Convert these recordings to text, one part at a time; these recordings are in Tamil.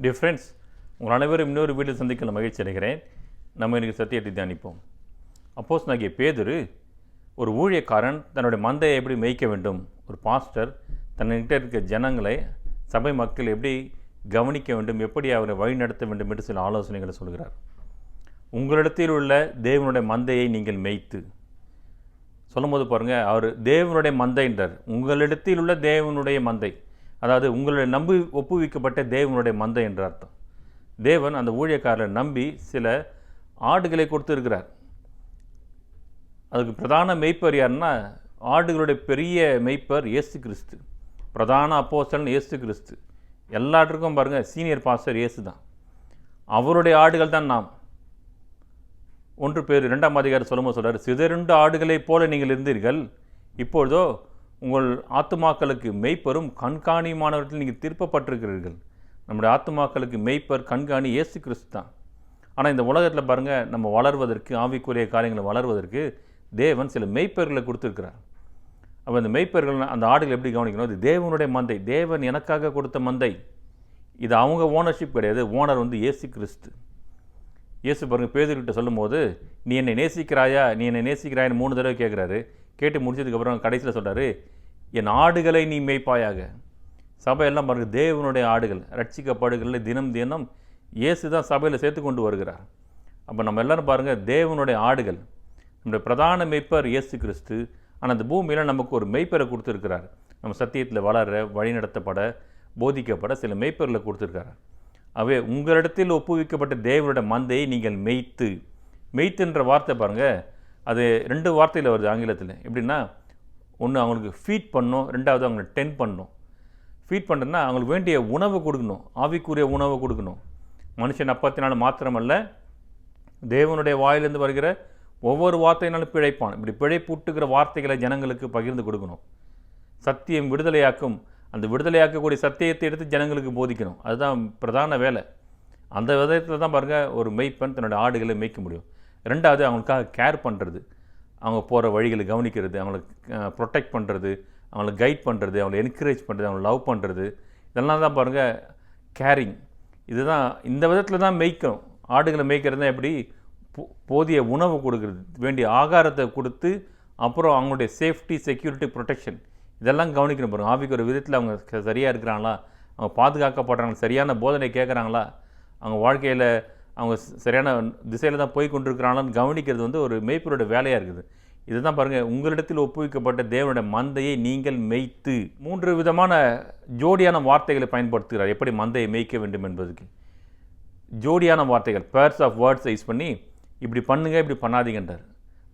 டியர் ஃப்ரெண்ட்ஸ் உங்கள் அனைவரும் இன்னொரு வீட்டில் சந்திக்கல மகிழ்ச்சி அடைகிறேன். நம்ம இன்றைக்கு சத்தியத்தை தியானிப்போம். அப்போஸ் நாகிய பேதுரு ஒரு ஊழியக்காரன் தன்னுடைய மந்தையை எப்படி மேய்க்க வேண்டும்? ஒரு பாஸ்டர் தன்னிட்ட இருக்க ஜனங்களை சபை மக்கள் எப்படி கவனிக்க வேண்டும்? எப்படி அவரை வழிநடத்த வேண்டும் என்று சில ஆலோசனைகளை சொல்கிறார். உங்களிடத்தில் உள்ள தேவனுடைய மந்தையை நீங்கள் மேய்த்து. சொல்லும்போது பாருங்கள் அவர் தேவனுடைய மந்தைன்றார். உங்களிடத்தில் உள்ள தேவனுடைய மந்தை. அதாவது உங்களுடைய நம்பி ஒப்புவிக்கப்பட்ட தேவனுடைய மந்தை என்ற அர்த்தம். தேவன் அந்த ஊழியக்காரரை நம்பி சில ஆடுகளை கொடுத்துருக்கிறார். அதுக்கு பிரதான மெய்ப்பர் யாருன்னா ஆடுகளுடைய பெரிய மெய்ப்பர் இயேசு கிறிஸ்து. பிரதான அப்போஸ்தலன் இயேசு கிறிஸ்து. எல்லாத்துக்கும் பாருங்கள் சீனியர் பாஸ்டர் இயேசு தான். அவருடைய ஆடுகள் தான் நாம். ஒன்று பேர் இரண்டாம் அதிகாரி சொல்லும்போது சொல்கிறார் சிதறுண்டு ஆடுகளைப் போல நீங்கள் இருந்தீர்கள். இப்பொழுதோ உங்கள் ஆத்துமாக்களுக்கு மெய்ப்பரும் கண்காணியுமானவர்கள் நீங்கள் திருப்பப்பட்டிருக்கிறீர்கள். நம்முடைய ஆத்துமாக்களுக்கு மெய்ப்பர் கண்காணி இயேசு கிறிஸ்து தான். ஆனால் இந்த உலகத்தில் பாருங்கள் நம்ம வளர்வதற்கு ஆவிக்குரிய காரியங்களை வளர்வதற்கு தேவன் சில மெய்ப்பர்களை கொடுத்துருக்கிறார். அப்போ அந்த மெய்ப்பர்கள் அந்த ஆடுகள் எப்படி கவனிக்கணும்? அது தேவனுடைய மந்தை. தேவன் எனக்காக கொடுத்த மந்தை. இது அவங்க ஓனர்ஷிப் கிடையாது. ஓனர் வந்து இயேசு கிறிஸ்து. இயேசு பாருங்க பேதுருக்கிட்ட சொல்லும்போது நீ என்னை நேசிக்கிறாயா? நீ என்னை நேசிக்கிறாயான்னு மூணு தடவை கேட்குறாரு கேட்டு முடிச்சதுக்கப்புறம் கடைசியில் சொல்கிறாரு என் ஆடுகளை நீ மேய்ப்பாயாக. சபையெல்லாம் பாருங்க தேவனுடைய ஆடுகள் ரட்சிக்கப்படுகள் தினம் தினம் இயேசு தான் சபையில் சேர்த்து கொண்டு வருகிறார். அப்போ நம்ம எல்லாரும் பாருங்கள் தேவனுடைய ஆடுகள் நம்முடைய பிரதான மெய்ப்பர் இயேசு கிறிஸ்து ஆனால் அந்த பூமியில் நமக்கு ஒரு மெய்ப்பரை கொடுத்துருக்கிறார். நம்ம சத்தியத்தில் வளர வழிநடத்தப்பட போதிக்கப்பட சில மெய்ப்பர்களை கொடுத்துருக்காரு. அவே உங்களிடத்தில் ஒப்புவிக்கப்பட்ட தேவனுடைய மந்தையை நீங்கள் மெய்த்து மெய்த்துன்ற வார்த்தை பாருங்கள் அது ரெண்டு வார்த்தையில் வருது ஆங்கிலத்தில். எப்படின்னா ஒன்று அவங்களுக்கு ஃபீட் பண்ணணும் ரெண்டாவது அவங்களை டென் பண்ணணும் ஃபீட் பண்ணுறதுனா அவங்களுக்கு வேண்டிய உணவு கொடுக்கணும் ஆவிக்குரிய உணவு கொடுக்கணும். மனுஷன் அப்பத்தினால மாத்திரமல்ல தேவனுடைய வாயிலிருந்து வருகிற ஒவ்வொரு வார்த்தையினாலும் பிழைப்பான். இப்படி பிழைப்பூட்டுகிற வார்த்தைகளை ஜனங்களுக்கு பகிர்ந்து கொடுக்கணும். சத்தியம் விடுதலையாக்கும் அந்த விடுதலையாக்கக்கூடிய சத்தியத்தை எடுத்து ஜனங்களுக்கு போதிக்கணும். அதுதான் பிரதான வேலை. அந்த விதத்தில் தான் பாருங்கள் ஒரு மெய்ப்பெண் தன்னோட ஆடுகளை மேய்க்க முடியும். ரெண்டாவது அவங்களுக்காக கேர் பண்ணுறது அவங்க போகிற வழிகளை கவனிக்கிறது அவங்களை ப்ரொடெக்ட் பண்ணுறது அவங்களை கைட் பண்ணுறது அவங்களை என்கரேஜ் பண்ணுறது அவங்களை லவ் பண்ணுறது இதெல்லாம் தான் பாருங்கள் கேரிங் இதுதான் இந்த விதத்தில் தான் மேய்க்கணும். ஆடுகளை மேய்க்கிறது தான் எப்படி? போ- போதிய உணவு கொடுக்குறது வேண்டிய ஆகாரத்தை கொடுத்து அப்புறம் அவங்களுடைய சேஃப்டி செக்யூரிட்டி ப்ரொடெக்ஷன் இதெல்லாம் கவனிக்கணும் பாருங்க. ஆவிக்கு ஒரு விதத்தில் அவங்க சரியாக இருக்கிறாங்களா? அவங்க பாதுகாக்கப்படுறாங்க சரியான போதனை கேட்குறாங்களா அவங்க வாழ்க்கையில் அவங்க சரியான திசையில் தான் போய் கொண்டிருக்கிறாங்களான்னு கவனிக்கிறது வந்து ஒரு மேய்ப்பரோட வேலையாக இருக்குது. இதுதான் பாருங்கள் உங்களிடத்தில் ஒப்புவிக்கப்பட்ட தேவனுடைய மந்தையை நீங்கள் மேய்த்து மூன்று விதமான ஜோடியான வார்த்தைகளை பயன்படுத்துகிறார். எப்படி மந்தையை மேய்க்க வேண்டும் என்பதுக்கு? ஜோடியான வார்த்தைகள் பேர்ஸ் ஆஃப் வேர்ட்ஸை யூஸ் பண்ணி இப்படி பண்ணுங்க இப்படி பண்ணாதீங்கன்றார்.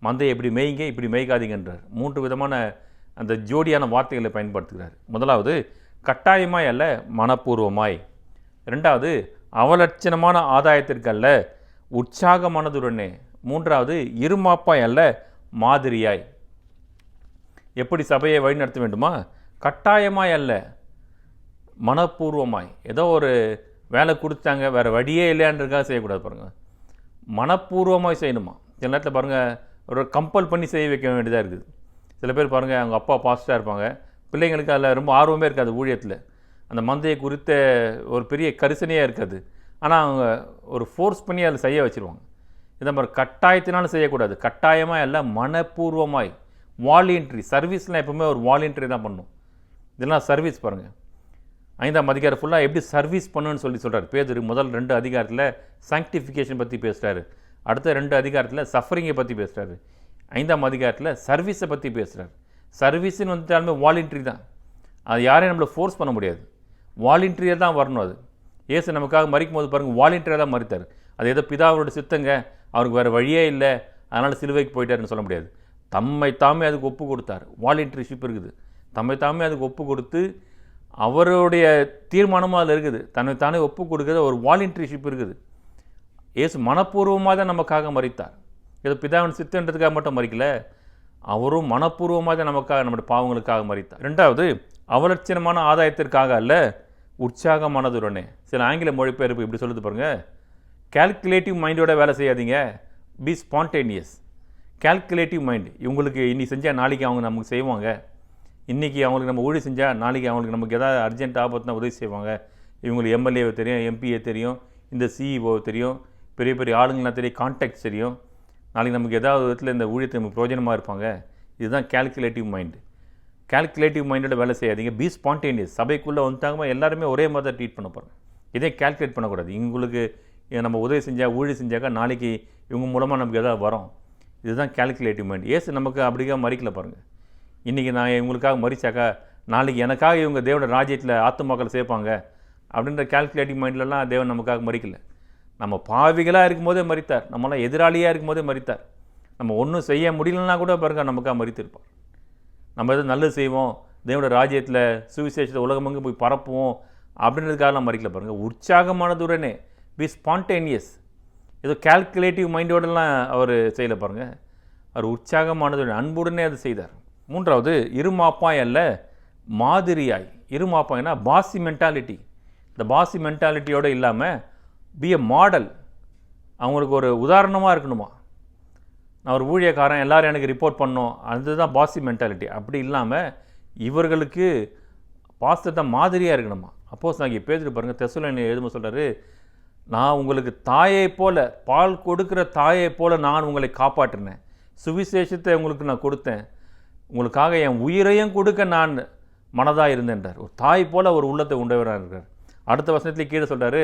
மந்தையை இப்படி மேய்ங்க இப்படி மேய்க்காதீங்கன்றார். மூன்று விதமான அந்த ஜோடியான வார்த்தைகளை பயன்படுத்துகிறார். முதலாவது கட்டாயமாய் அல்ல மனப்பூர்வமாய். ரெண்டாவது அவலட்சணமான ஆதாயத்திற்கு அல்ல உற்சாகமானதுடனே. மூன்றாவது இருமாப்பாய் அல்ல மாதிரியாய். எப்படி சபையை வழிநடத்த வேண்டுமா? கட்டாயமாய் அல்ல மனப்பூர்வமாய். ஏதோ ஒரு வேலை கொடுத்தாங்க வேறு வழியே இல்லையான்றதுக்காக செய்யக்கூடாது பாருங்கள் மனப்பூர்வமாக செய்யணுமா? சில நேரத்தில் பாருங்கள் ஒரு கம்பல் பண்ணி செய்ய வைக்க வேண்டியதாக இருக்குது. சில பேர் பாருங்கள் அவங்க அப்பா பாஸ்ட்டாக இருப்பாங்க. பிள்ளைங்களுக்கு அதில் ரொம்ப ஆர்வமே இருக்காது ஊழியத்தில். அந்த மந்தையை குறித்த ஒரு பெரிய கரிசனையாக இருக்காது. ஆனால் அவங்க ஒரு ஃபோர்ஸ் பண்ணி அதில் செய்ய வச்சுருவாங்க. இதை மாதிரி கட்டாயத்தினாலும் செய்யக்கூடாது. கட்டாயமாக எல்லாம் மனப்பூர்வமாய். வாலியன்ட்ரி சர்வீஸ்லாம் எப்பவுமே ஒரு வாலியன்ட்ரி தான் பண்ணும். இதெல்லாம் சர்வீஸ் பாருங்கள் ஐந்தாம் அதிகாரம் ஃபுல்லாக எப்படி சர்வீஸ் பண்ணுன்னு சொல்லி சொல்கிறார் பேதர் முதல் ரெண்டு அதிகாரத்தில் சாங்டிஃபிகேஷன் பற்றி பேசுகிறாரு அடுத்த ரெண்டு அதிகாரத்தில் சஃபரிங்கை பற்றி பேசுகிறாரு ஐந்தாம் அதிகாரத்தில் சர்வீஸை பற்றி பேசுகிறார் சர்வீஸுன்னு வந்துட்டாலுமே வாலண்டரி தான். அது யாரையும் நம்மளை ஃபோர்ஸ் பண்ண முடியாது. வாலண்டரியாக தான் வரணும் அது. ஏசு நமக்காக மறிக்கும் போது பாருங்கள் வாலண்டரியாக தான் மறித்தார் அது ஏதோ பிதாவோட சித்தங்க அவருக்கு வேறு வழியே இல்லை அதனால் சிலுவைக்கு போயிட்டாருன்னு சொல்ல முடியாது. தம்மை தாமே அதுக்கு ஒப்பு கொடுத்தார். வாலண்டியர்ஷிப் இருக்குது. தம்மை தாமே அதுக்கு ஒப்பு கொடுத்து அவருடைய தீர்மானமும் அதில் இருக்குது. தன்னை தானே ஒப்பு கொடுக்குறது ஒரு வாலண்டியர்ஷிப் இருக்குது. ஏசு மனப்பூர்வமாக தான் நமக்காக மறித்தார் ஏதோ பிதாவின் சித்தன்றதுக்காக மட்டும் மறிக்கல அவரும் மனப்பூர்வமாக தான் நமக்காக நம்முடைய பாவங்களுக்காக மறித்தார் ரெண்டாவது அவலட்சணமான ஆதாயத்திற்காக அல்ல உற்சாகமானதுடனே. சில ஆங்கில மொழிபெயர்ப்பு இப்படி சொல்லுது பாருங்கள் கால்குலேட்டிவ் மைண்டோட வேலை செய்யாதீங்க. பி ஸ்பான்டேனியஸ் கால்குலேட்டிவ் மைண்ட் இவங்களுக்கு இன்றைக்கி செஞ்சால் நாளைக்கு அவங்க நமக்கு செய்வாங்க. இன்றைக்கி அவங்களுக்கு நம்ம ஊழி செஞ்சால் நாளைக்கு அவங்களுக்கு நமக்கு ஏதாவது அர்ஜென்ட் ஆபத்துனா உதவி செய்வாங்க. இவங்களுக்கு எம்எல்ஏவை தெரியும் எம்பிஏ தெரியும் இந்த சிஇஓ தெரியும் பெரிய பெரிய ஆளுங்களாம் தெரியும் கான்டாக்ட்ஸ் தெரியும். நாளைக்கு நமக்கு ஏதாவது விதத்தில் இந்த ஊழியத்தை நமக்கு பிரயோஜனமாக இருப்பாங்க. இதுதான் கேல்குலேட்டிவ் மைண்டு கேல்குலேட்டிவ் மைண்டோட வேலை செய்யாதீங்க. பி ஸ்பான்டேனியஸ் சபைக்குள்ளே வந்துட்டாங்கமா எல்லாருமே ஒரே மாதிரி தான் ட்ரீட் பண்ண போகிறோம் இதே கேல்குலேட் பண்ணக்கூடாது. இவங்களுக்கு நம்ம உதவி செஞ்சால் ஊழி செஞ்சாக்கா நாளைக்கு இவங்க மூலமாக நமக்கு எதாவது வரும். இதுதான் கேல்குலேட்டிவ் மைண்ட் ஏசு நமக்கு அப்படிக்காக மறிக்கல பாருங்கள் இன்றைக்கி நான் இவங்களுக்காக மறிச்சாக்கா நாளைக்கு எனக்காக இவங்க தேவனோட ராஜ்யத்தில் ஆத்துமாக்களை சேர்ப்பாங்க. அப்படின்ற கேல்குலேட்டிவ் மைண்ட்லலாம் தேவன் நமக்காக மறிக்கல. நம்ம பாவிகளாக இருக்கும்போதே மறித்தார். நம்மளாம் எதிராளியாக இருக்கும்போதே மறித்தார். நம்ம ஒன்றும் செய்ய முடியலன்னா கூட பாருங்க நமக்காக மறித்திருப்பார். நம்ம எதுவும் நல்லது செய்வோம் தேவோட ராஜ்யத்தில் சுவிசேஷத்தை உலகமெங்கும் போய் பரப்புவோம் அப்படின்றதுக்காக நான் மறிக்கல பாருங்கள் உற்சாகமானதுடனே பி ஸ்பான்டேனியஸ் ஏதோ கேல்குலேட்டிவ் மைண்டோடலாம் அவர் செய்யலை பாருங்கள் அவர் உற்சாகமானதுடன் அன்புடனே அதை செய்தார். மூன்றாவது இருமாப்பாய் அல்ல மாதிரியாய். இருமாப்பாய்னா பாசி மென்டாலிட்டி இந்த பாசி மென்டாலிட்டியோடு இல்லாமல் பி எ மாடல் அவங்களுக்கு ஒரு உதாரணமாக இருக்கணுமா? அவர் ஊழியக்காரன் எல்லோரும் எனக்கு ரிப்போர்ட் பண்ணோம். அதுதான் பாசி மென்டாலிட்டி அப்படி இல்லாமல் இவர்களுக்கு பாஸ்டர் தான் மாதிரியாக இருக்கணுமா? அப்போஸ் நான் பேசிட்டு பாருங்கள் தெசுலன் எழுதும சொல்கிறாரு நான் உங்களுக்கு தாயை போல் பால் கொடுக்குற தாயை போல் நான் உங்களை காப்பாற்றினேன். சுவிசேஷத்தை உங்களுக்கு நான் கொடுத்தேன். உங்களுக்காக என் உயிரையும் கொடுக்க நான் மனதாக இருந்தேன்றார் ஒரு தாய் போல் ஒரு உள்ளத்தை உண்டவராக இருக்கார். அடுத்த வசனத்தில் கீழே சொல்கிறாரு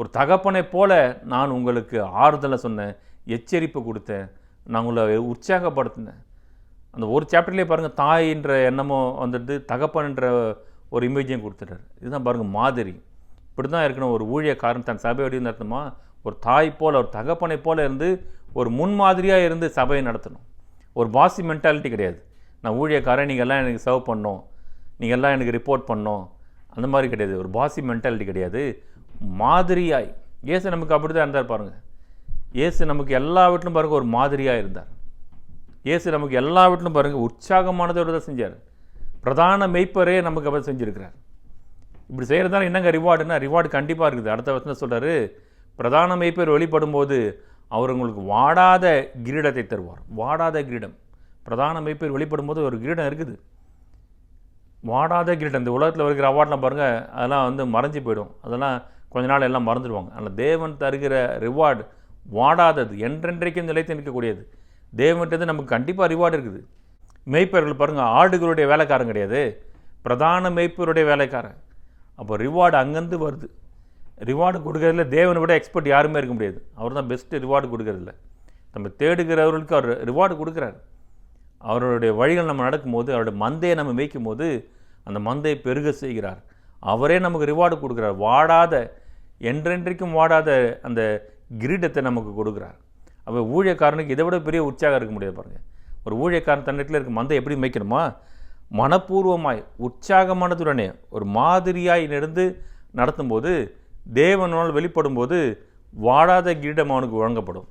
ஒரு தகப்பனை போல் நான் உங்களுக்கு ஆறுதலை சொன்னேன் எச்சரிப்பு கொடுத்தேன். நான் உங்களை உற்சாகப்படுத்தினேன். அந்த ஒரு சாப்டர்லேயே பாருங்கள் தாயின்ற எண்ணமும் வந்துட்டு தகப்பன்ன்ற ஒரு இமேஜையும் கொடுத்துட்டார். இதுதான் பாருங்கள் மாதிரி. இப்படி தான் இருக்கணும். ஒரு ஊழியக்காரன் தன் சபையோடையும் நடத்தணுமா? ஒரு தாய் போல் ஒரு தகப்பனை போல் இருந்து ஒரு முன்மாதிரியாக இருந்து சபையை நடத்தணும். ஒரு பாசி மென்டாலிட்டி கிடையாது. நான் ஊழியக்காரன் நீங்கள் எல்லாம் எனக்கு சர்வ் பண்ணோம். நீங்கள் எல்லாம் எனக்கு ரிப்போர்ட் பண்ணோம். அந்த மாதிரி கிடையாது. ஒரு பாசி மென்டாலிட்டி கிடையாது. மாதிரியாய். ஏசு நமக்கு அப்படி தான் இருந்தார் பாருங்கள் இயேசு நமக்கு எல்லா வீட்டிலும் பாருங்கள் ஒரு மாதிரியாக இருந்தார். இயேசு நமக்கு எல்லா வீட்டிலும் பாருங்கள் உற்சாகமானதோடு தான் செஞ்சார். பிரதான மெய்ப்பரே நமக்கு அவர் செஞ்சுருக்கிறார். இப்படி செய்கிறதால என்னங்க ரிவார்டுனா ரிவார்டு கண்டிப்பாக இருக்குது. அடுத்த வருஷம் சொல்கிறாரு பிரதான மெய்ப்பர் வெளிப்படும் போது அவர் உங்களுக்கு வாடாத கிரீடத்தை தருவார். வாடாத கிரீடம். பிரதான மெய்ப்பேர் வெளிப்படும் போது ஒரு கிரீடம் இருக்குது. வாடாத கிரீடம். இந்த உலகத்தில் இருக்கிற அவார்ட்லாம் பாருங்கள் அதெல்லாம் வந்து மறைஞ்சு போயிடும். அதெல்லாம் கொஞ்ச நாள் எல்லாம் மறந்துடுவாங்க. ஆனால் தேவன் தருகிற ரிவார்டு வாடாதது என்றென்றைக்கும் நிலைத்து நிற்கக்கூடியது. தேவன்றது நமக்கு கண்டிப்பாக ரிவார்டு இருக்குது. மெய்ப்பர்கள் பாருங்கள் ஆடுகளுடைய வேலைக்காரன் கிடையாது. பிரதான மெய்ப்பருடைய வேலைக்காரன். அப்போ ரிவார்டு அங்கேருந்து வருது. ரிவார்டு கொடுக்கறதுல தேவனை விட எக்ஸ்பர்ட் யாருமே இருக்க முடியாது. அவர் தான் பெஸ்ட்டு ரிவார்டு கொடுக்கறதில்ல. நம்ம தேடுகிறவர்களுக்கு அவர் ரிவார்டு கொடுக்குறாரு. அவருடைய வழிகள் நம்ம நடக்கும்போது அவருடைய மந்தையை நம்ம மேய்க்கும் போது அந்த மந்தையை பெருக செய்கிறார். அவரே நமக்கு ரிவார்டு கொடுக்குறார். வாடாத என்றென்றைக்கும் வாடாத அந்த கிரீடத்தை நமக்கு கொடுக்குறார். அப்போ ஊழியக்காரனுக்கு இதை விட பெரிய உற்சாகம் இருக்க முடியாது பாருங்கள் ஒரு ஊழியக்காரன் தன்னிடத்தில் இருக்க மந்தை எப்படி மேய்க்கணுமா? மனப்பூர்வமாய் உற்சாகமானதுடனே ஒரு மாதிரியாய் நடந்து நடத்தும்போது தேவனால் வெளிப்படும் போது வாடாத கிரீடம் அவனுக்கு வழங்கப்படும்.